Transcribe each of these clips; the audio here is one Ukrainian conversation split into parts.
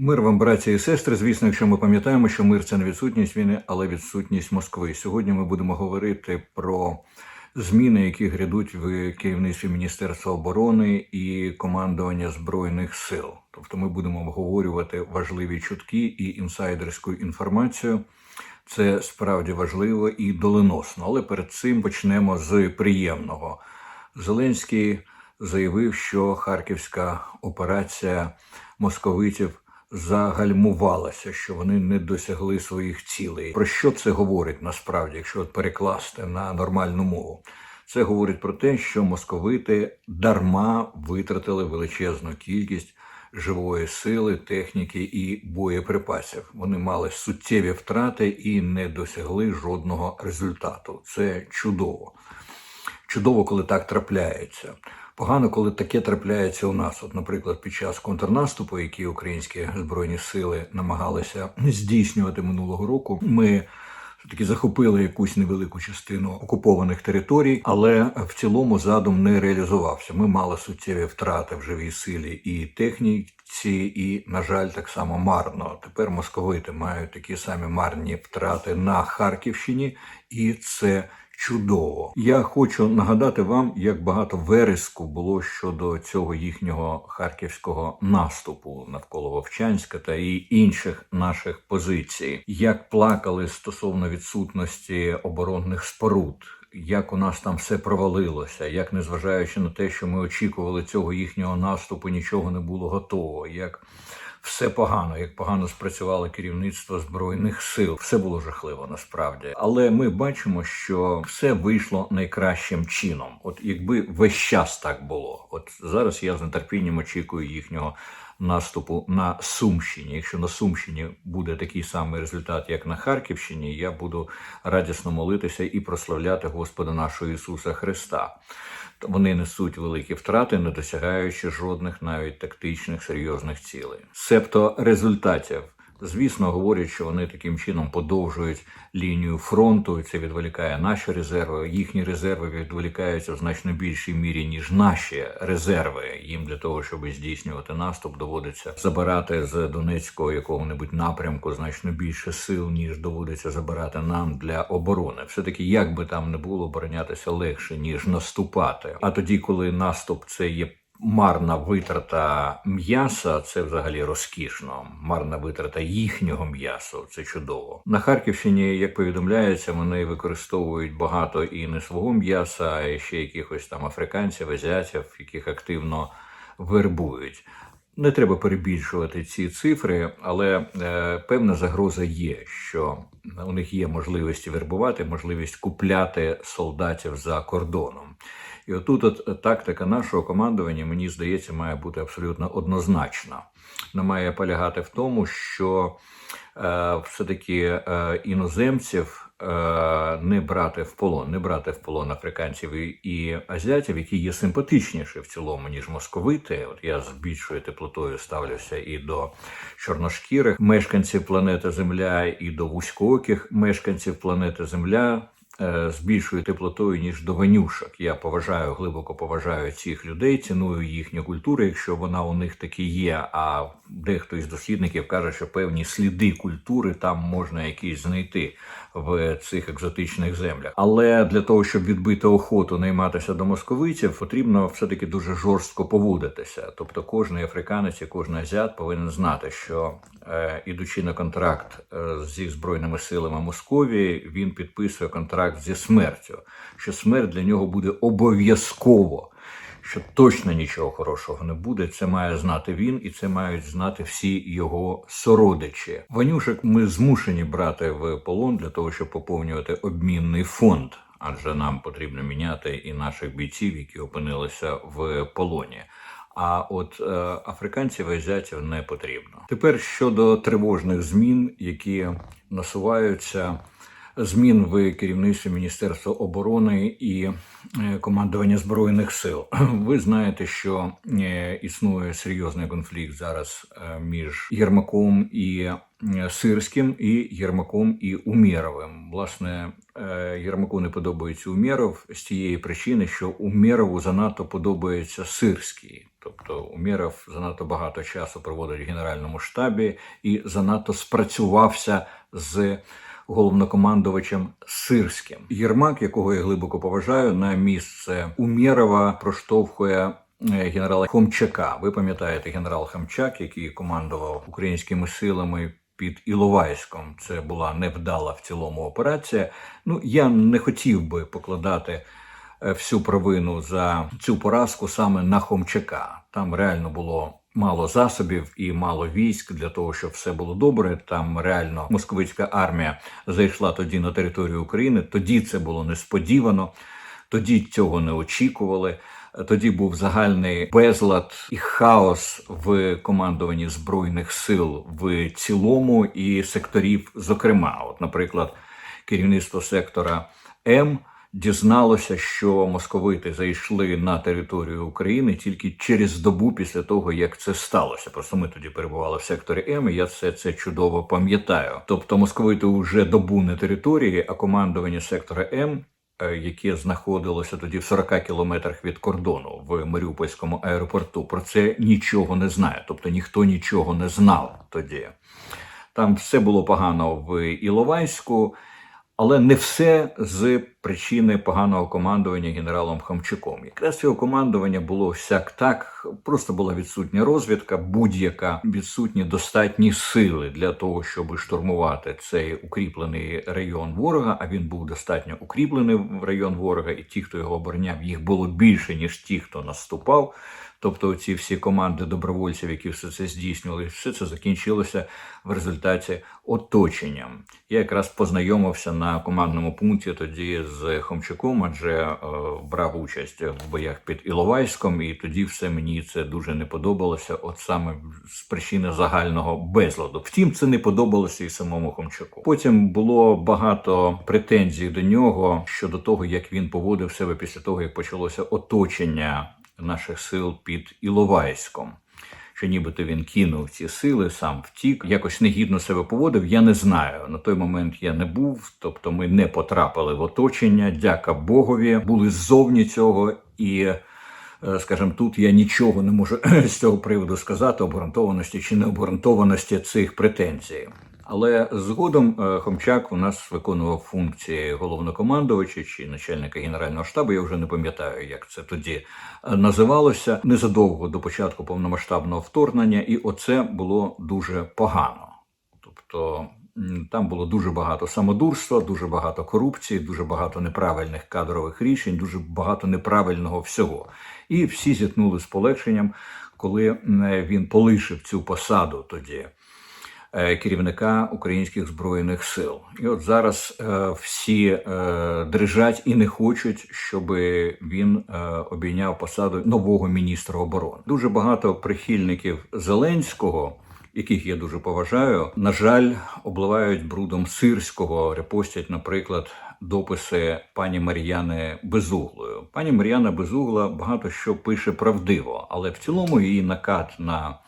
Мир вам, браті і сестри. Звісно, якщо ми пам'ятаємо, що мир це не відсутність війни, але відсутність Москви. Сьогодні ми будемо говорити про зміни, які грядуть в керівництві Міністерства оборони і командування збройних сил. Тобто, ми будемо обговорювати важливі чутки і інсайдерську інформацію. Це справді важливо і доленосно. Але перед цим почнемо з приємного. Зеленський заявив, що харківська операція московитів загальмувалася, що вони не досягли своїх цілей. Про що це говорить насправді, якщо от перекласти на нормальну мову? Це говорить про те, що московити дарма витратили величезну кількість живої сили, техніки і боєприпасів. Вони мали суттєві втрати і не досягли жодного результату. Це чудово. Чудово, коли так трапляється. Погано, коли таке трапляється у нас. От, наприклад, під час контрнаступу, який українські збройні сили намагалися здійснювати минулого року, ми все-таки захопили якусь невелику частину окупованих територій, але в цілому задум не реалізувався. Ми мали суттєві втрати в живій силі і техніці, і, на жаль, так само марно. Тепер московити мають такі самі марні втрати на Харківщині, і це чудово. Я хочу нагадати вам, як багато вереску було щодо цього їхнього харківського наступу навколо Вовчанська та і інших наших позицій, як плакали стосовно відсутності оборонних споруд. Як у нас там все провалилося, як незважаючи на те, що ми очікували цього їхнього наступу, нічого не було готово. Як все погано, як погано спрацювало керівництво збройних сил, все було жахливо насправді. Але ми бачимо, що все вийшло найкращим чином. От якби весь час так було, от зараз я з нетерпінням очікую їхнього наступу на Сумщині. Якщо на Сумщині буде такий самий результат, як на Харківщині, я буду радісно молитися і прославляти Господа нашого Ісуса Христа. Вони несуть великі втрати, не досягаючи жодних навіть тактичних серйозних цілей. Себто результатів. Звісно, говорять, що вони таким чином подовжують лінію фронту. і Це відволікає наші резерви. Їхні резерви відволікаються в значно більшій мірі ніж наші резерви. Їм для того, щоб здійснювати наступ, доводиться забирати з Донецького якого-небудь напрямку значно більше сил, ніж доводиться забирати нам для оборони. Все таки, як би там не було, оборонятися легше ніж наступати. А тоді, коли наступ це є марна витрата м'яса це взагалі розкішно. Марна витрата їхнього м'яса це чудово. На Харківщині, як повідомляється, вони використовують багато і не свого м'яса, а ще якихось там африканців, азіатів, яких активно вербують. Не треба перебільшувати ці цифри, але е, певна загроза є, що у них є можливість вербувати, можливість купляти солдатів за кордоном. І отут от тактика нашого командування, мені здається, має бути абсолютно однозначна. Вона має полягати в тому, що е, все-таки е, іноземців е, не брати в полон, не брати в полон африканців і, і азіатів, які є симпатичніші в цілому, ніж московити. От я з більшою теплотою ставлюся і до чорношкірих мешканців планети Земля, і до вузькооких мешканців планети Земля е, з більшою теплотою, ніж до ванюшок. Я поважаю, глибоко поважаю цих людей, ціную їхню культуру, якщо вона у них таки є. А дехто із дослідників каже, що певні сліди культури там можна якісь знайти в цих екзотичних землях. Але для того, щоб відбити охоту найматися до московитів, потрібно все-таки дуже жорстко поводитися. Тобто, кожен африканець і кожен азіат повинен знати, що е, ідучи на контракт е, зі збройними силами Московії, він підписує контракт зі смертю, що смерть для нього буде обов'язково. Що точно нічого хорошого не буде, це має знати він, і це мають знати всі його сородичі. Ванюшек ми змушені брати в полон для того, щоб поповнювати обмінний фонд, адже нам потрібно міняти і наших бійців, які опинилися в полоні. А от е, африканців і азіатів не потрібно. Тепер щодо тривожних змін, які насуваються змін в керівництві Міністерства оборони і е, командування збройних сил. Ви знаєте, що е, існує серйозний конфлікт зараз е, між Єрмаком і Сирським і Єрмаком і Умєровим. Власне, Єрмаку не подобається Умєров з тієї причини, що Умєрову занадто подобається Сирський. Тобто Умєров занадто багато часу проводить в Генеральному штабі і занадто спрацювався з головнокомандувачем Сирським. Єрмак, якого я глибоко поважаю, на місце Умєрова проштовхує е, генерала Хомчака. Ви пам'ятаєте генерал Хомчак, який командував українськими силами під Іловайськом. Це була невдала в цілому операція. Ну я не хотів би покладати е, всю провину за цю поразку саме на Хомчака. Там реально було. Мало засобів і мало військ для того, щоб все було добре. Там реально московицька армія зайшла тоді на територію України. Тоді це було несподівано, тоді цього не очікували. Тоді був загальний безлад і хаос в командуванні збройних сил в цілому і секторів. Зокрема, от, наприклад, керівництво сектора М дізналося, що московити зайшли на територію України тільки через добу після того, як це сталося. Просто ми тоді перебували в секторі М. і Я це, це чудово пам'ятаю. Тобто, московити вже добу на території, а командування сектора М. е, Яке знаходилося тоді в 40 кілометрах від кордону в Маріупольському аеропорту, про це нічого не знає. Тобто ніхто нічого не знав тоді. Там все було погано в Іловайську, але не все з причини поганого командування генералом Хамчуком. Якраз його командування було всяк так, просто була відсутня розвідка, будь-яка відсутні достатні сили для того, щоб штурмувати цей укріплений район ворога. А він був достатньо укріплений в район ворога, і ті, хто його обороняв, їх було більше ніж ті, хто наступав. Тобто, ці всі команди добровольців, які все це здійснювали, все це закінчилося в результаті оточенням. Я якраз познайомився на командному пункті тоді з Хомчаком, адже е, брав участь в боях під Іловайськом, і тоді все мені це дуже не подобалося, от саме з причини загального безладу. Втім, це не подобалося і самому Хомчаку. Потім було багато претензій до нього щодо того, як він поводив себе після того, як почалося оточення наших сил під Іловайськом. Що нібито він кинув ці сили, сам втік, якось негідно себе поводив. Я не знаю. На той момент я не був, тобто ми не потрапили в оточення. Дяка Богові, були ззовні цього, і, е, скажімо, тут я нічого не можу з цього приводу сказати, обґрунтованості чи необґрунтованості цих претензій. Але згодом е, Хомчак у нас виконував функції головнокомандувача чи начальника генерального штабу. Я вже не пам'ятаю, як це тоді е, називалося незадовго до початку повномасштабного вторгнення, і оце було дуже погано. Тобто там було дуже багато самодурства, дуже багато корупції, дуже багато неправильних кадрових рішень, дуже багато неправильного всього. І всі зіткнули з полегшенням, коли він полишив цю посаду тоді керівника українських збройних сил. І от зараз е, всі е, дрижать і не хочуть, щоб він е, обійняв посаду нового міністра оборони. Дуже багато прихильників Зеленського. Яких я дуже поважаю, на жаль, обливають брудом сирського, репостять, наприклад, дописи пані Мар'яни Безуглою. Пані Мар'яна Безугла багато що пише правдиво, але в цілому її накат на е,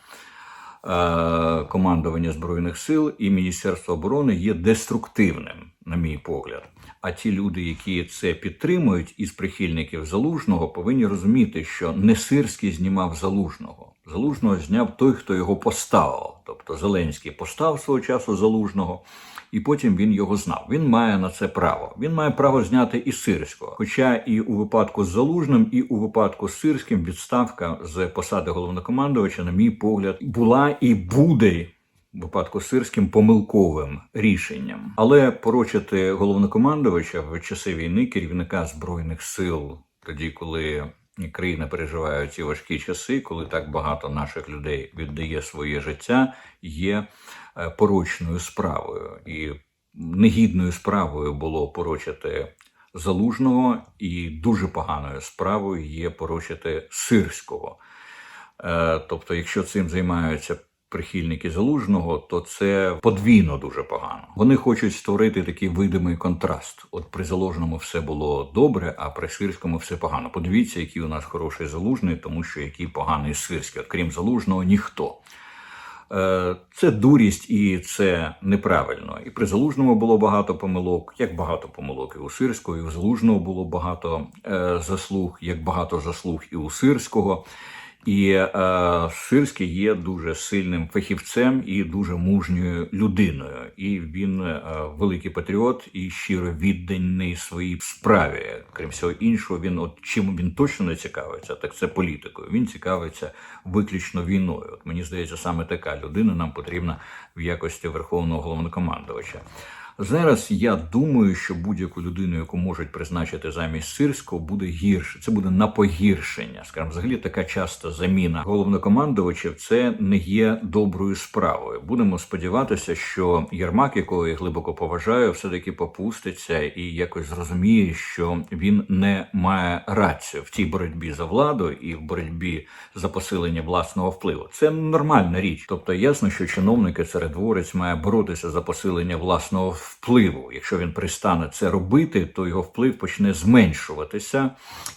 командування збройних сил і Міністерство оборони є деструктивним, на мій погляд. А ті люди, які це підтримують із прихильників залужного, повинні розуміти, що не Сирський знімав залужного. Залужного зняв той, хто його поставив. Тобто Зеленський постав свого часу залужного, і потім він його знав. Він має на це право. Він має право зняти і Сирського. Хоча і у випадку з залужним, і у випадку з Сирським відставка з посади головнокомандувача, на мій погляд, була і буде. Випадку з сирським помилковим рішенням, але порочити головнокомандувача в часи війни, керівника збройних сил, тоді коли країна переживає ці важкі часи, коли так багато наших людей віддає своє життя, є порочною справою, і негідною справою було порочити залужного, і дуже поганою справою є порочити сирського. Е, Тобто, якщо цим займаються прихильники залужного, то це подвійно дуже погано. Вони хочуть створити такий видимий контраст. От при залужному все було добре, а при сирському все погано. Подивіться, який у нас хороший залужний, тому що який поганий сирський. От крім залужного, ніхто. Е, Це дурість і це неправильно. І при залужному було багато помилок, як багато помилок і у Сирського, і у залужного було багато е, заслуг, як багато заслуг і у Сирського. І е, Сирський є дуже сильним фахівцем і дуже мужньою людиною. І він е, великий патріот і щиро відданий своїй справі. Крім всього іншого, він от чим він точно не цікавиться, так це політикою. Він цікавиться виключно війною. От мені здається, саме така людина нам потрібна в якості верховного головнокомандувача. Зараз я думаю, що будь-яку людину, яку можуть призначити замість сирського, буде гірше. Це буде на погіршення. Скажімо, взагалі така часта заміна головнокомандувачів це не є доброю справою. Будемо сподіватися, що Єрмак, якого я глибоко поважаю, все таки попуститься і якось зрозуміє, що він не має рацію в цій боротьбі за владу і в боротьбі за посилення власного впливу. Це нормальна річ. Тобто ясно, що чиновники царедворець має боротися за посилення власного впливу. Якщо він пристане це робити, то його вплив почне зменшуватися,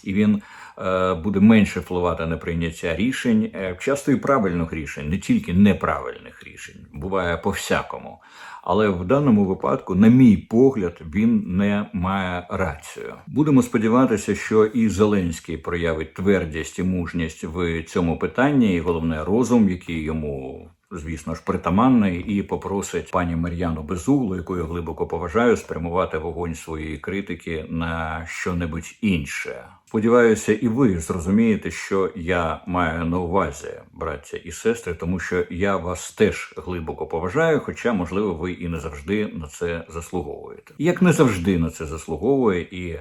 і він е, буде менше впливати на прийняття рішень, е, часто і правильних рішень, не тільки неправильних рішень. Буває по всякому. Але в даному випадку, на мій погляд, він не має рацію. Будемо сподіватися, що і Зеленський проявить твердість і мужність в цьому питанні, і головне розум, який йому звісно ж, притаманний, і попросить пані Мар'яну Безуглу, яку я глибоко поважаю, спрямувати вогонь своєї критики на що-небудь інше. Сподіваюся, і ви зрозумієте, що я маю на увазі, браття і сестри, тому що я вас теж глибоко поважаю, хоча, можливо, ви і не завжди на це заслуговуєте. Як не завжди на це заслуговує і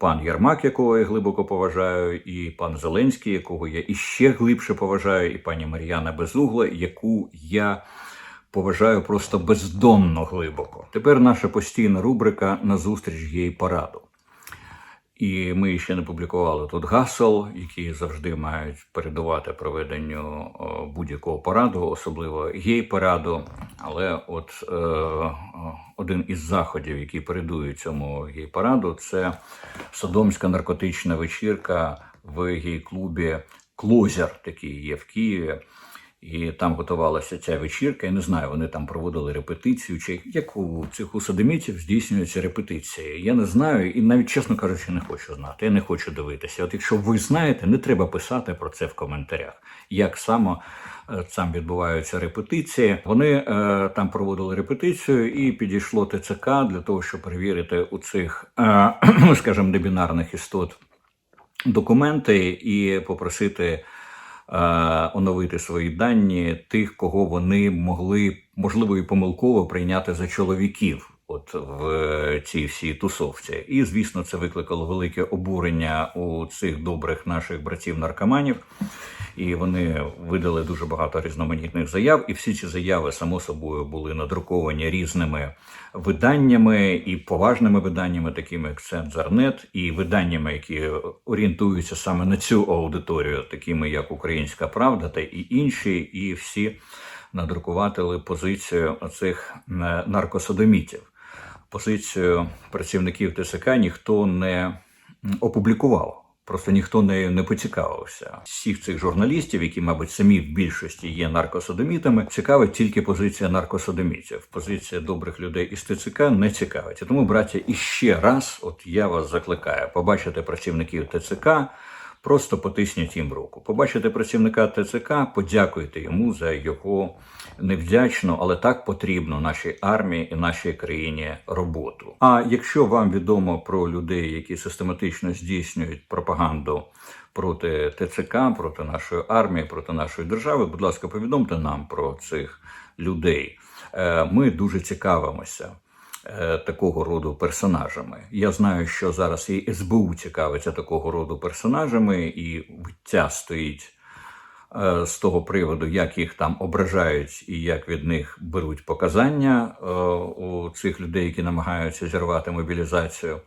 пан Ярмак, якого я глибоко поважаю, і пан Зеленський, якого я іще глибше поважаю, і пані Мар'яна Безугла, яку я поважаю просто бездонно глибоко. Тепер наша постійна рубрика назустріч їй параду. І ми ще не публікували тут гасел, які завжди мають передувати проведенню будь-якого параду, особливо гей-параду. Але от е, один із заходів, які передують цьому гей-параду, це Содомська наркотична вечірка в гей-клубі Клозер, такий є в Києві. І там готувалася ця вечірка. Я не знаю, вони там проводили репетицію, чи як у цих усадомітів здійснюються репетиції. Я не знаю, і навіть чесно кажучи, не хочу знати. Я не хочу дивитися. От якщо ви знаєте, не треба писати про це в коментарях. Як саме там відбуваються репетиції? Вони е, там проводили репетицію, і підійшло ТЦК для того, щоб перевірити у цих, е, скажімо, небінарних істот документи і попросити. Е, оновити свої дані тих, кого вони могли можливо і помилково прийняти за чоловіків. От в цій всій тусовці, і звісно, це викликало велике обурення у цих добрих наших братів-наркоманів і вони видали дуже багато різноманітних заяв. І всі ці заяви, само собою, були надруковані різними виданнями і поважними виданнями, такими як Цензарнет, і виданнями, які орієнтуються саме на цю аудиторію, такими як Українська Правда та і інші, і всі надрукуватили позицію цих е, наркосодомітів. Позицію працівників ТСК ніхто не опублікував. Просто ніхто нею не поцікавився. Всіх цих журналістів, які, мабуть, самі в більшості є наркосодомітами, цікавить тільки позиція наркосодомітів. Позиція добрих людей із ТЦК не цікавить. Тому, браття, іще раз, от я вас закликаю, побачити працівників ТЦК. Просто потисніть їм руку. Побачите працівника ТЦК, подякуйте йому за його невдячну, але так потрібну нашій армії і нашій країні роботу. А якщо вам відомо про людей, які систематично здійснюють пропаганду проти ТЦК, проти нашої армії, проти нашої держави, будь ласка, повідомте нам про цих людей. Е, ми дуже цікавимося. Е, такого роду персонажами. Я знаю, що зараз і СБУ цікавиться такого роду персонажами, і виття стоїть е, з того приводу, як їх там ображають і як від них беруть показання е, у цих людей, які намагаються зірвати мобілізацію.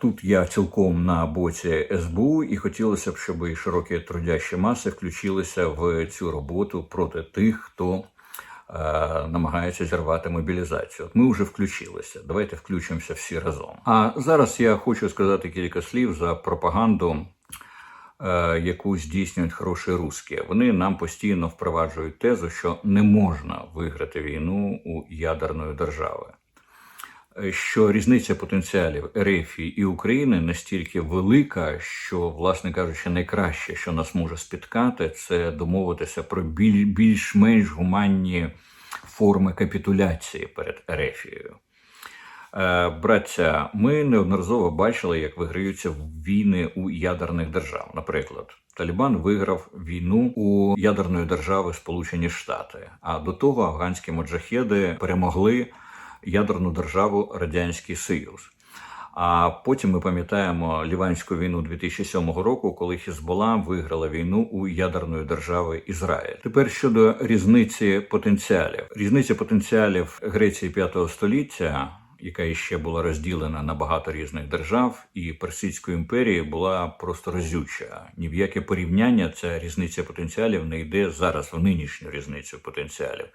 Тут я цілком на боці СБУ, і хотілося б, щоб і широкі трудящі маси включилися в цю роботу проти тих, хто намагаються зірвати мобілізацію. От ми вже включилися. Давайте включимося всі разом. А зараз я хочу сказати кілька слів за пропаганду е, яку здійснюють хороші русські. Вони нам постійно впроваджують тезу, що не можна виграти війну у ядерної держави. Що різниця потенціалів РФ і України настільки велика, що, власне кажучи, найкраще, що нас може спіткати, це домовитися про біль- більш-менш гуманні форми капітуляції перед Ерефією. Е, Браття, ми неодноразово бачили, як виграються війни у ядерних держав. Наприклад, Талібан виграв війну у ядерної держави Сполучені Штати. А до того афганські моджахеди перемогли ядерну державу Радянський Союз. А потім ми пам'ятаємо Ліванську війну 2007 року, коли Хізбола виграла війну у ядерної держави Ізраїль. Тепер щодо різниці потенціалів, різниця потенціалів Греції 5 століття, яка іще була розділена на багато різних держав, і Персидської імперії була просто разюча. Ні в яке порівняння ця різниця потенціалів не йде зараз в нинішню різницю потенціалів.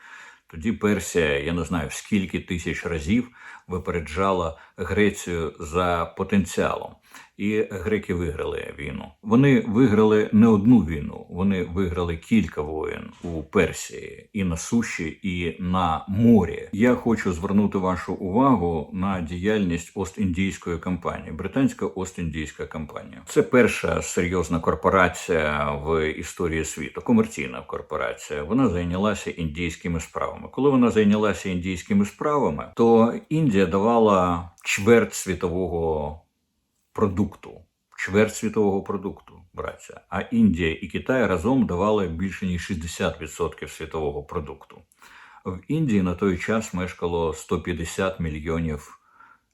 Тоді Персія, я не знаю скільки тисяч разів випереджала Грецію за потенціалом, і греки виграли війну. Вони виграли не одну війну, вони виграли кілька воєн у Персії і на суші, і на морі. Я хочу звернути вашу увагу на діяльність Ост-Індійської компанії, британська Ост-Індійська компанія. Це перша серйозна корпорація в історії світу, комерційна корпорація. Вона зайнялася індійськими справами. Коли вона зайнялася індійськими справами, то Індія давала чверть світового продукту. Чверть світового продукту, браття. А Індія і Китай разом давали більше ніж 60% світового продукту. В Індії на той час мешкало 150 мільйонів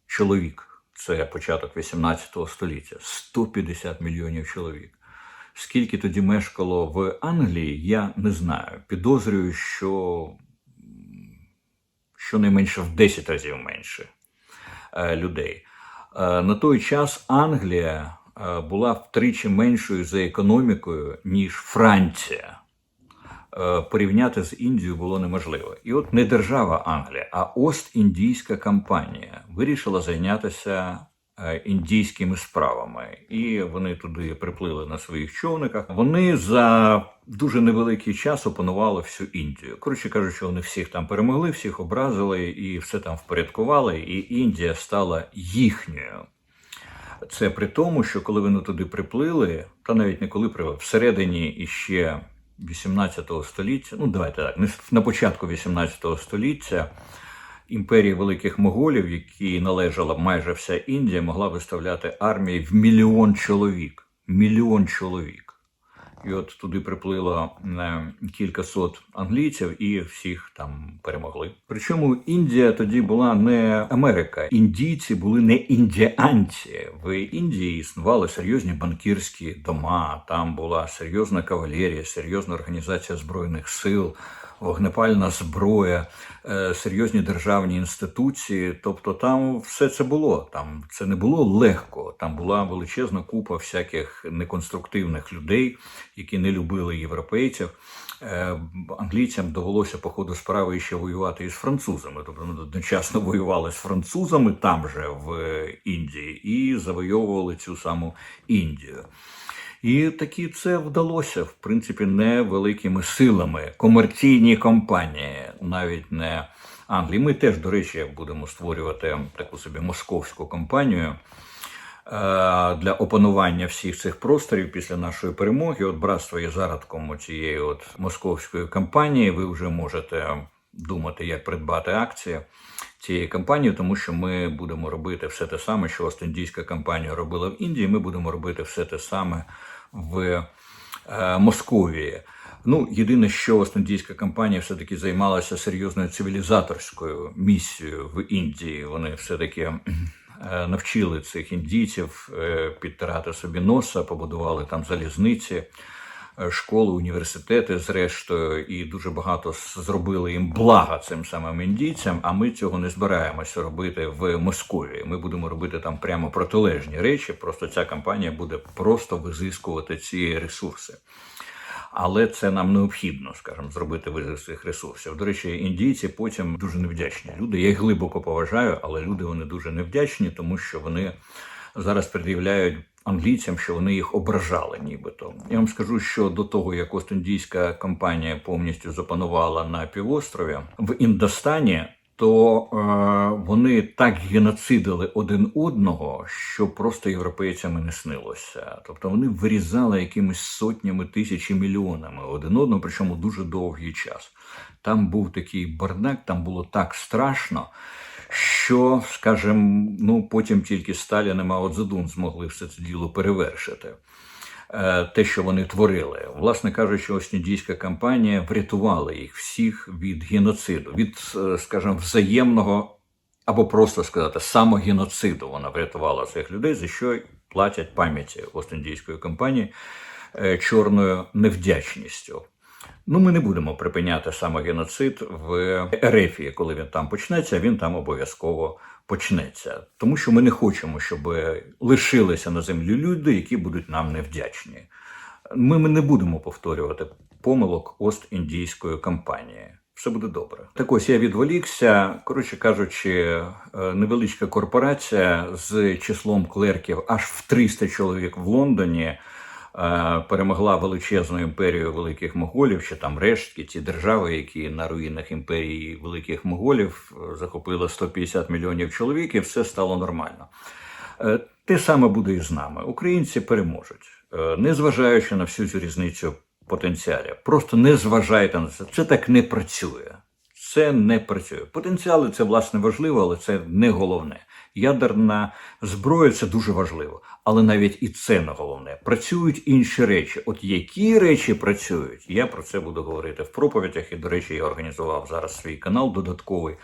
чоловік. Це початок 18 століття. 150 мільйонів чоловік. Скільки тоді мешкало в Англії, я не знаю. Підозрюю, що щонайменше в 10 разів менше людей. Е, На той час Англія е, була втричі меншою за економікою, ніж Франція. Е, Порівняти з Індією було неможливо. І от не держава Англія, а Ост-Індійська компанія вирішила зайнятися е, індійськими справами. І вони туди приплили на своїх човниках. Вони за дуже невеликий час опанували всю Індію. Коротше кажучи, вони всіх там перемогли, всіх образили і все там впорядкували, і Індія стала їхньою. Це при тому, що коли вони туди приплили, та навіть не коли приплили, всередині іще 18 століття, ну давайте так, на початку 18 століття імперії великих моголів, які належала майже вся Індія, могла виставляти армії в мільйон чоловік. Мільйон чоловік. І от туди приплило е, кілька сот англійців і всіх там перемогли. Причому Індія тоді була не Америка. Індійці були не індіанці. В Індії існували серйозні банкірські дома. Там була серйозна кавалерія, серйозна організація збройних сил. Вогнепальна зброя, е, серйозні державні інституції. Тобто там все це було. Там це не було легко. Там була величезна купа всяких неконструктивних людей, які не любили європейців. Е, Англійцям довелося по ходу справи ще воювати із французами. Тобто вони одночасно воювали з французами там же в Індії і завойовували цю саму Індію. І таки це вдалося, в принципі, невеликими силами. Комерційні компанії, навіть не Англії. Ми теж, до речі, будемо створювати таку собі московську компанію. е, Для опанування всіх цих просторів після нашої перемоги, от братство є зародком цієї от московської компанії. Ви вже можете думати, як придбати акції цієї компанії, тому що ми будемо робити все те саме, що Ост-Індійська компанія робила в Індії. Ми будемо робити все те саме в е, Московії. Ну, єдине, що Ост-Індійська компанія все-таки займалася серйозною цивілізаторською місією в Індії. Вони все-таки е, навчили цих індійців е, підтирати собі носа, побудували там залізниці, школи, університети, зрештою, і дуже багато зробили їм блага цим самим індійцям. А ми цього не збираємося робити в Московії. Ми будемо робити там прямо протилежні речі. Просто ця компанія буде просто визискувати ці ресурси. Але це нам необхідно, скажімо, зробити визиск цих ресурсів. До речі, індійці потім дуже невдячні люди. Я їх глибоко поважаю, але люди вони дуже невдячні, тому що вони зараз пред'являють англійцям, що вони їх ображали, нібито. Я вам скажу, що до того, як Ост-Індійська компанія повністю запанувала на півострові в Індостані, то е, вони так геноцидили один одного, що просто європейцям і не снилося. Тобто вони вирізали якимись сотнями тисяч і мільйонами один одного, причому дуже довгий час. Там був такий бардак, там було так страшно, що, скажімо, ну потім тільки Сталін і Мао Цзедун змогли все це діло перевершити. Е, Те, що вони творили, власне кажучи, Оснідійська кампанія врятувала їх всіх від геноциду, від, е, скажімо, взаємного або просто сказати самогеноциду. Вона врятувала цих людей, за що платять пам'яті Ост-Індійської компанії е, чорною невдячністю. Ну, ми не будемо припиняти самогеноцид в Ерефії, коли він там почнеться, він там обов'язково почнеться. Тому що ми не хочемо, щоб лишилися на землі люди, які будуть нам невдячні. Ми, ми не будемо повторювати помилок Ост-Індійської компанії. Все буде добре. Так ось я відволікся. Коротше кажучи, е, невеличка корпорація з числом клерків аж в 300 чоловік в Лондоні перемогла величезну імперію великих моголів, що там рештки, ці держави, які на руїнах імперії великих моголів е, захопили 150 мільйонів чоловік, і все стало нормально. Е, Те саме буде і з нами. Українці переможуть, Е, незважаючи на всю цю різницю потенціалів. Просто не зважайте на це. Це так не працює. Це не працює. Потенціали це власне важливо, але це не головне. Ядерна зброя це дуже важливо, але навіть і це не головне. Працюють інші речі. От які речі працюють, я про це буду говорити в проповідях. І, до речі, я організував зараз свій канал додатковий,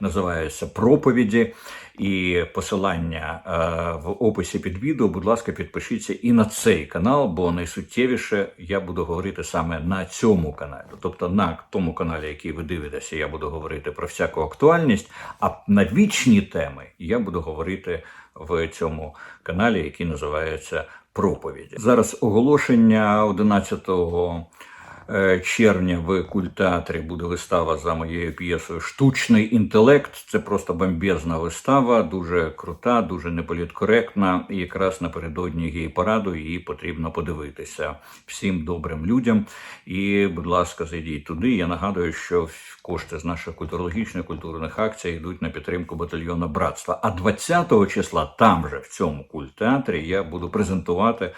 називається Проповіді. І посилання е, в описі під відео. Будь ласка, підпишіться і на цей канал, бо найсуттєвіше я буду говорити саме на цьому каналі. Тобто на тому каналі, який ви дивитеся, я буду говорити про всяку актуальність. А на вічні теми я буду говорити в цьому каналі, який називається Проповіді. Зараз оголошення 11 е, червня в культеатрі буде вистава за моєю п'єсою Штучний інтелект. Це просто бомбезна вистава, дуже крута, дуже неполіткоректна. І якраз напередодні гей-параду її потрібно подивитися всім добрим людям. І, будь ласка, зайдіть туди. Я нагадую, що кошти з наших культурологічних культурних акцій йдуть на підтримку батальйону братства. А 20 числа там же в цьому культеатрі я буду презентувати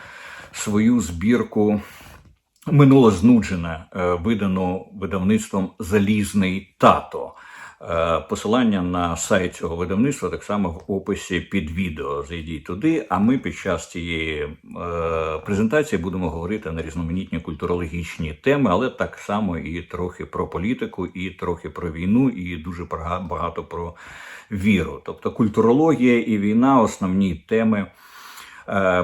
свою збірку минуло знуджене, е, видано видавництвом Залізний тато. Е, Посилання на сайт цього видавництва так само в описі під відео. Зайдіть туди. А ми під час цієї е, презентації будемо говорити на різноманітні культурологічні теми, але так само і трохи про політику, і трохи про війну, і дуже бага- багато про віру. Тобто культурологія і війна основні теми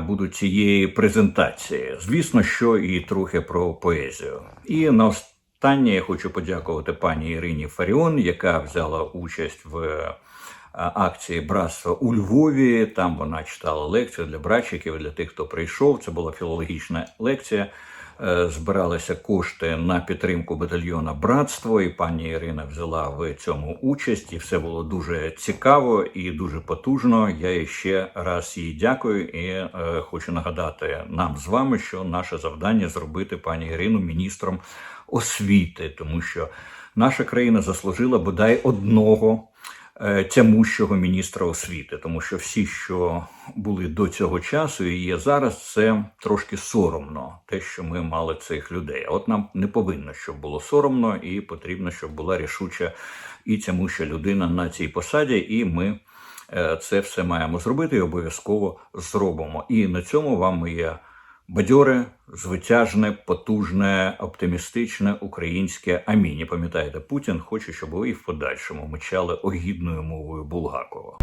будуть цієї презентації. Звісно, що і трохи про поезію. І на останнє я хочу подякувати пані Ірині Фаріон, яка взяла участь в е, акції братства у Львові. Там вона читала лекцію для братчиків, для тих, хто прийшов. Це була філологічна лекція. Е, Збиралися кошти на підтримку батальйона Братство, і пані Ірина взяла в цьому участь, і все було дуже цікаво і дуже потужно. Я ще раз їй дякую і е, хочу нагадати нам з вами, що наше завдання зробити пані Ірину міністром освіти, тому що наша країна заслужила бодай одного тямущого міністра освіти, тому що всі, що були до цього часу і є зараз, це трошки соромно, те, що ми мали цих людей. От нам не повинно, щоб було соромно, і потрібно, щоб була рішуча і тямуща людина на цій посаді, і ми. е, Це все маємо зробити і обов'язково зробимо. І на цьому вам моє бадьоре, звитяжне, потужне, оптимістичне українське аміні. Пам'ятаєте, Путін хоче, щоб ви в подальшому мчали огідною мовою Булгакова.